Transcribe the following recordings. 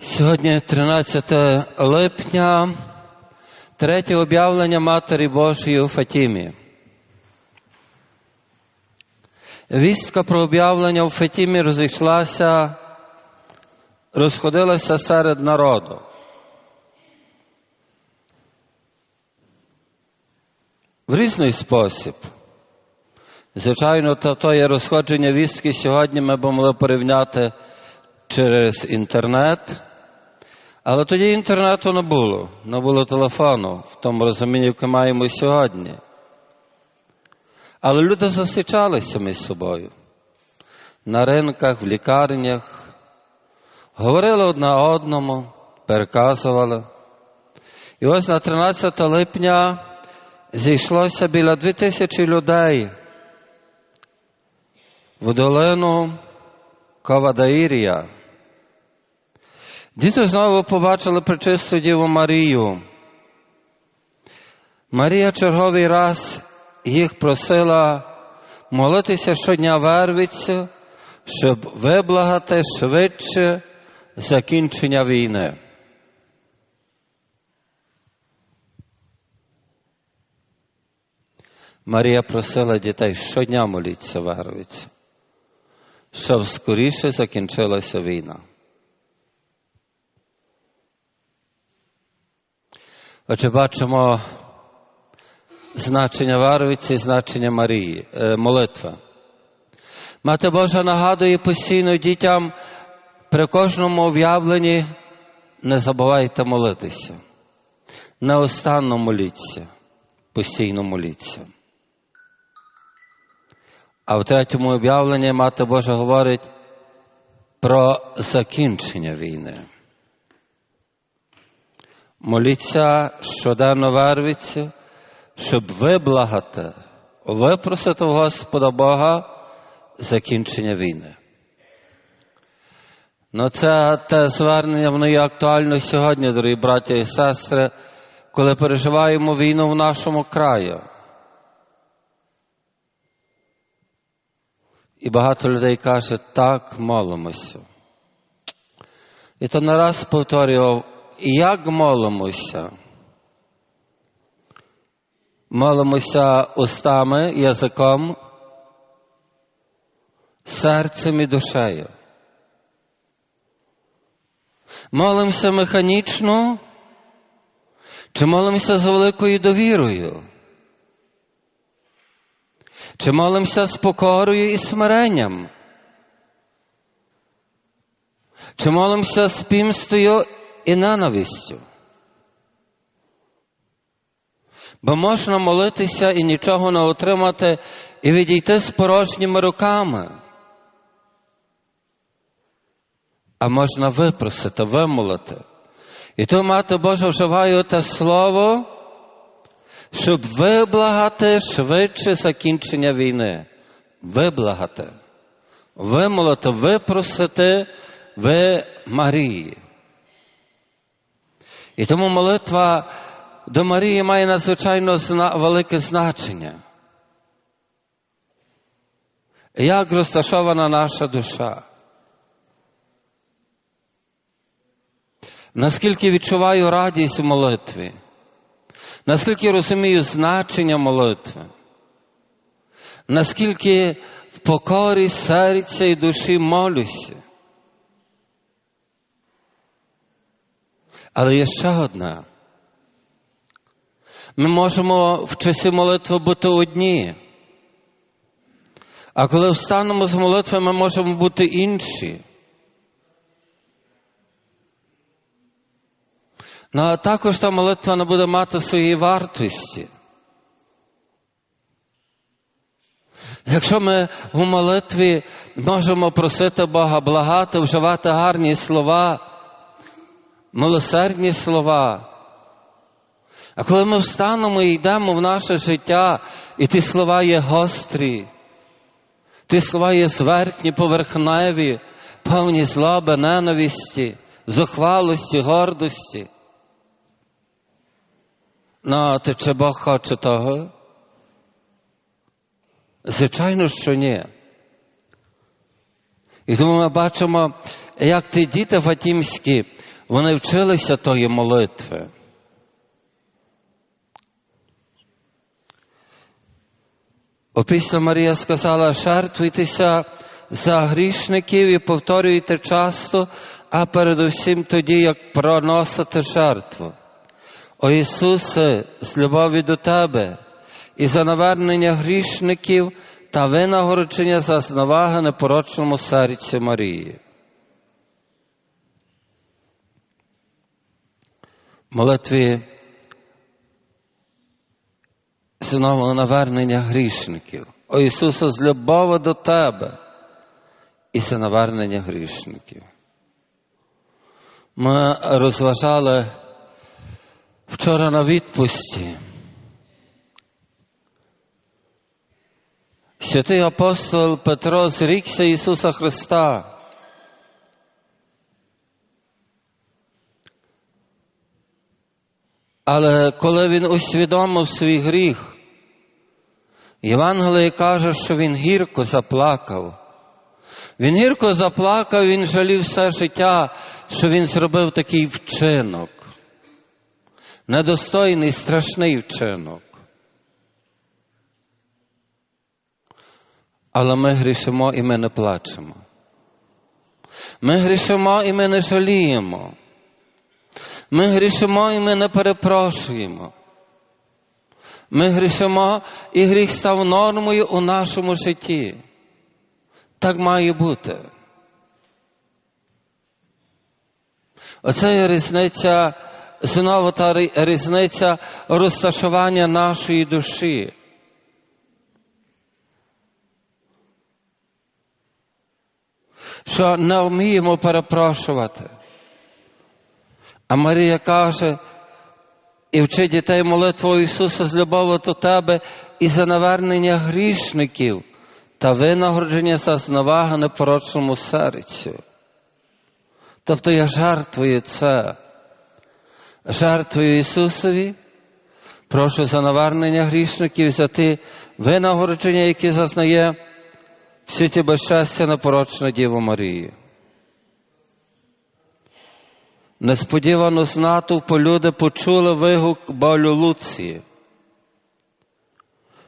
Сьогодні 13 липня, третє об'явлення Матері Божої у Фатімі. Вістка про об'явлення у Фатімі розійшлася, розходилася серед народу. В різний спосіб. Звичайно, то, то є розходження вістки сьогодні ми б могли порівняти через інтернет. Але тоді інтернету не було, не було телефону в тому розумінні, яке маємо сьогодні. Але люди зустрічалися між собою на ринках, в лікарнях, говорили одне одному, переказували. І ось на 13 липня зійшлося біля 2000 людей в долину Ковадаїрія. Діти знову побачили пречисту Діву Марію. Марія черговий раз їх просила молитися щодня вервіцю, щоб виблагати швидше закінчення війни. Марія просила дітей щодня молитися вервіцю, щоб скоріше закінчилася війна. Отже, бачимо значення Варовиці і значення Марії, е, молитва. Мати Божа нагадує постійно дітям при кожному уявленні не забувайте молитися. Неостанно моліться, постійно моліться. А в третьому об'явленні Мати Божа говорить про закінчення війни. Моліться щоденно вервіться, щоб виблагати, випросити в Господа Бога закінчення війни. Ну, це те звернення, воно є актуально сьогодні, дорогі браті і сестри, коли переживаємо війну в нашому краю. І багато людей каже, так молимося. І то не раз повторював, як молимося? Молимося устами, язиком, серцем і душею. Молимося механічно, чи молимося з великою довірою? Чи молимося з покорою і смиренням? Чи молимося з пімстою і ненавистю? Бо можна молитися і нічого не отримати, і відійти з порожніми руками. А можна випросити, вимолити. І то мати Божа вживає те слово, щоб виблагати швидше закінчення війни. Виблагати, вимолити, випросити в Марії. І тому молитва до Марії має надзвичайно велике значення. Як розташована наша душа? Наскільки відчуваю радість в молитві? Наскільки розумію значення молитви? Наскільки в покорі серця і душі молюся? Але є ще одна. Ми можемо в часі молитви бути одні. А коли встанемо з молитви, ми можемо бути інші. Ну, а також та молитва не буде мати своєї вартості. Якщо ми в молитві можемо просити Бога благати, вживати гарні слова, милосердні слова, а коли ми встанемо і йдемо в наше життя, і ті слова є гострі, ті слова є зверхні, поверхневі, повні злоби, ненависті, зухвалості, гордості. Ну, ти чи Бог хоче того? Звичайно, що ні. І тому ми бачимо, як ті діти фатімські, вони вчилися тої молитви. Опісля Марія сказала, жертвуйтеся за грішників і повторюйте часто, а передусім тоді, як проносите жертву. О Ісусе, з любові до Тебе і за навернення грішників та винагородження за зневаги непорочному серці Марії. Молитві знову навернення грішників. О Ісусе, з любові до Тебе і за навернення грішників. Ми розважали вчора на відпусті. Святий апостол Петро зрікся Ісуса Христа. Але коли він усвідомив свій гріх, Євангеліє каже, що він гірко заплакав. Він гірко заплакав, він жалів все життя, що він зробив такий вчинок. Недостойний, страшний вчинок. Але ми грішимо і ми не плачемо. Ми грішимо і ми не жаліємо. Ми грішимо і ми не перепрошуємо. Ми грішимо і гріх став нормою у нашому житті. Так має бути. Оце є різниця, знову та різниця розташування нашої душі. Що не вміємо перепрошувати. А Марія каже, і вчи дітей молитву Ісуса з любов'ю до Тебе і за навернення грішників та винагородження за зневагу непорочному серцю. Тобто я жертвую це, жертвую Ісусові, прошу за навернення грішників, за ті винагородження, які зазнає всі ті безщастя непорочна Діва Марії. Несподівано з натовпу люди почули вигук болю Луції.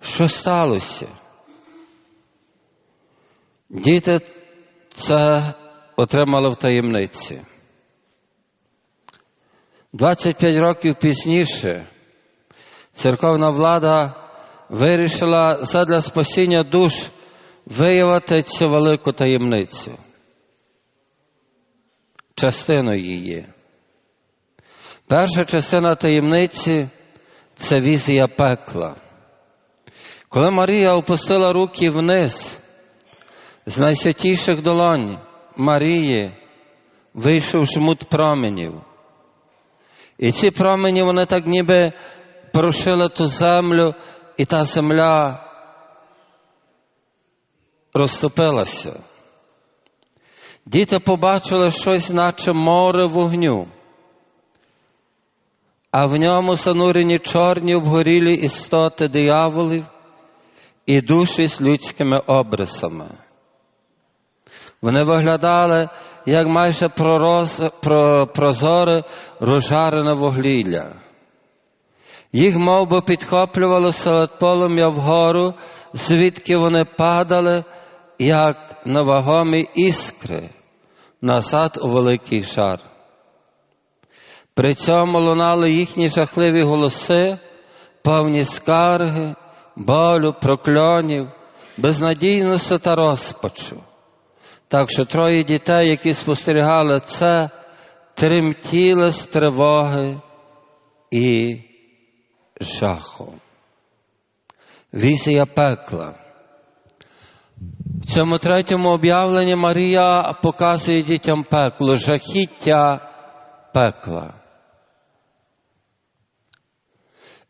Що сталося? Діти це отримали в таємниці. 25 років пізніше церковна влада вирішила задля спасіння душ виявити цю велику таємницю частиною її. Перша частина таємниці це візія пекла. Коли Марія опустила руки вниз, з найсвятіших долонь Марії вийшов жмут променів. І ці промені вони так ніби прошили ту землю, і та земля розтопилася. Діти побачили щось, наче море вогню, а в ньому занурені чорні обгорілі істоти дияволів і душі з людськими обрисами. Вони виглядали, як майже пророз, про, прозоре розжарене вуглілля. Їх мов би, підхоплювало серед полум'я вгору, звідки вони падали, як невагомі іскри, назад у великий шар. При цьому лунали їхні жахливі голоси, повні скарги, болю, прокльонів, безнадійності та розпачу. Так що троє дітей, які спостерігали це, тремтіли з тривоги і жаху. Візія пекла. В цьому третьому об'явленні Марія показує дітям пекло, жахіття пекла.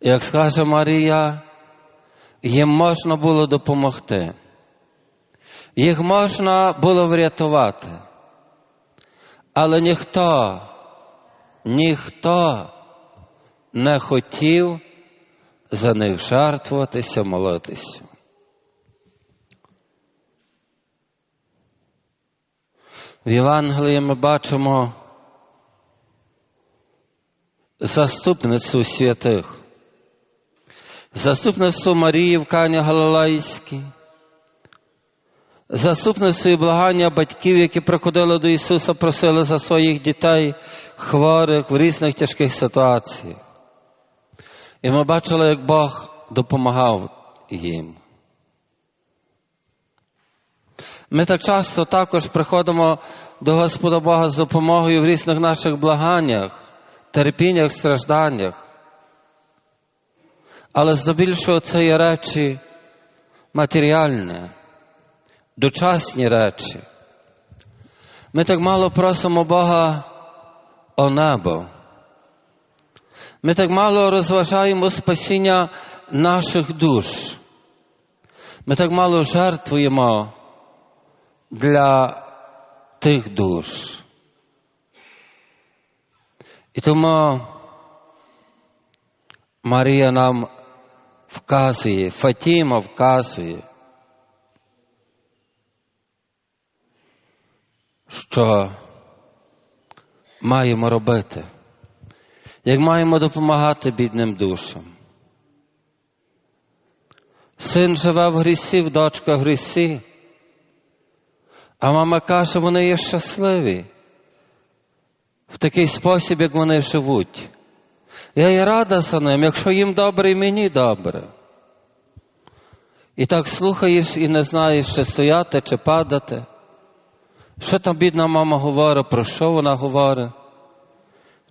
Як скаже Марія, їм можна було допомогти. Їх можна було врятувати. Але ніхто, ніхто не хотів за них жертвуватися, молитися. В Євангелії ми бачимо заступницю святих, заступництво Марії в Кані Галилейській, заступництво і благання батьків, які приходили до Ісуса, просили за своїх дітей, хворих в різних тяжких ситуаціях. І ми бачили, як Бог допомагав їм. Ми так часто також приходимо до Господа Бога з допомогою в різних наших благаннях, терпіннях, стражданнях. Але здебільшого це є речі матеріальні, дочасні речі. Ми так мало просимо Бога о небо. Ми так мало розважаємо спасіння наших душ. Ми так мало жертвуємо для тих душ. І тому Марія нам вказує, Фатіма вказує, що маємо робити, як маємо допомагати бідним душам. Син живе в грісі, дочка в грісі. А мама каже, вони є щасливі в такий спосіб, як вони живуть. Я є рада за ним, якщо їм добре, і мені добре. І так слухаєш і не знаєш, чи стояти, чи падати. Що там бідна мама говорить, про що вона говорить?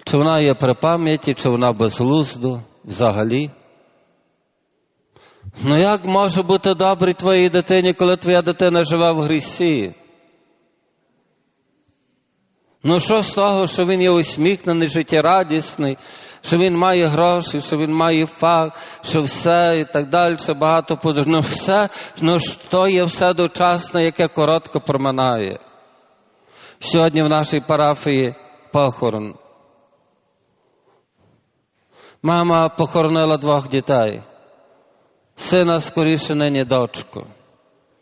Чи вона є при пам'яті, чи вона безглузду взагалі? Ну як може бути добре твоїй дитині, коли твоя дитина живе в грісі? Ну, що з того, що він є усміхнений, життєрадісний, що він має гроші, що він має фах, що все і так далі, багато подорож. Ну все, ну що є все дочасне, яке коротко проминає. Сьогодні в нашій парафії похорон. Мама похоронила двох дітей. Сина скоріше нині дочку,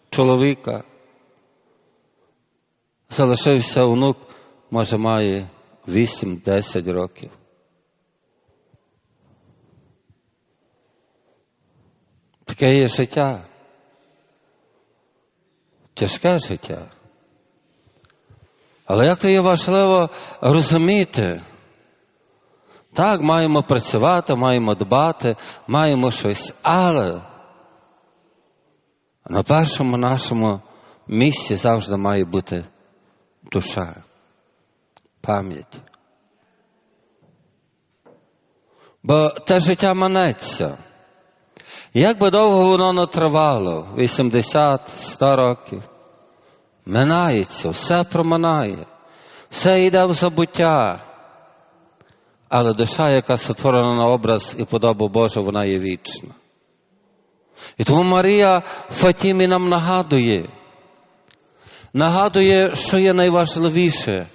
чоловіка. Залишився онук може, має 8-10 років. Таке є життя. Тяжке життя. Але як то є важливо розуміти, так, маємо працювати, маємо дбати, маємо щось, але на першому нашому місці завжди має бути душа пам'ять. Бо те життя манеться. Як би довго воно не тривало, 80, 100 років, минається, все проминає, все йде в забуття. Але душа, яка сотворена на образ і подобу Божу, вона є вічна. І тому Марія Фатімі нам нагадує, нагадує, що є найважливіше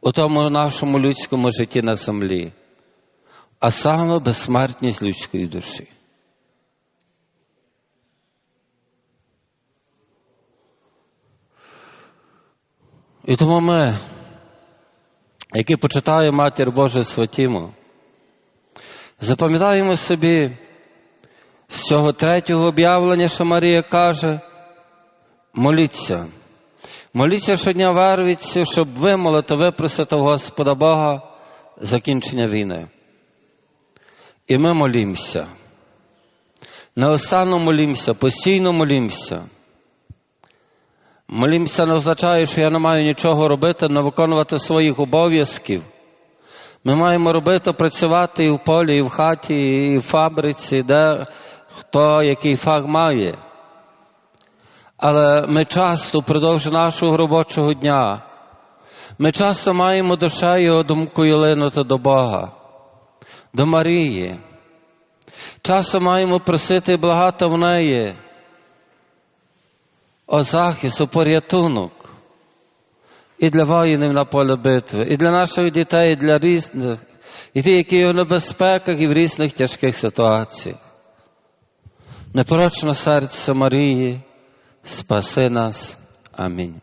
у тому нашому людському житті на землі, а саме безсмертність людської душі. І тому ми, які почитаємо Матір Божу Святіму, запам'ятаємо собі з цього третього об'явлення, що Марія каже, моліться. Моліться щодня вервіться, щоб вимолити, випросити в Господа Бога закінчення війни. І ми молімося. Неостанно молімося, постійно молімося. Молімося не означає, що я не маю нічого робити, не виконувати своїх обов'язків. Ми маємо робити, працювати і в полі, і в хаті, і в фабриці, де хто який фах має. Але ми часто впродовж нашого робочого дня, ми часто маємо душею думкою линути до Бога, до Марії. Часто маємо просити і благати в неї о захист, о порятунок. І для воїнів на полі битви, і для наших дітей, і для різних, і ті, які є в небезпеках і в різних тяжких ситуаціях. Непорочне серце Марії, спаси нас. Амінь.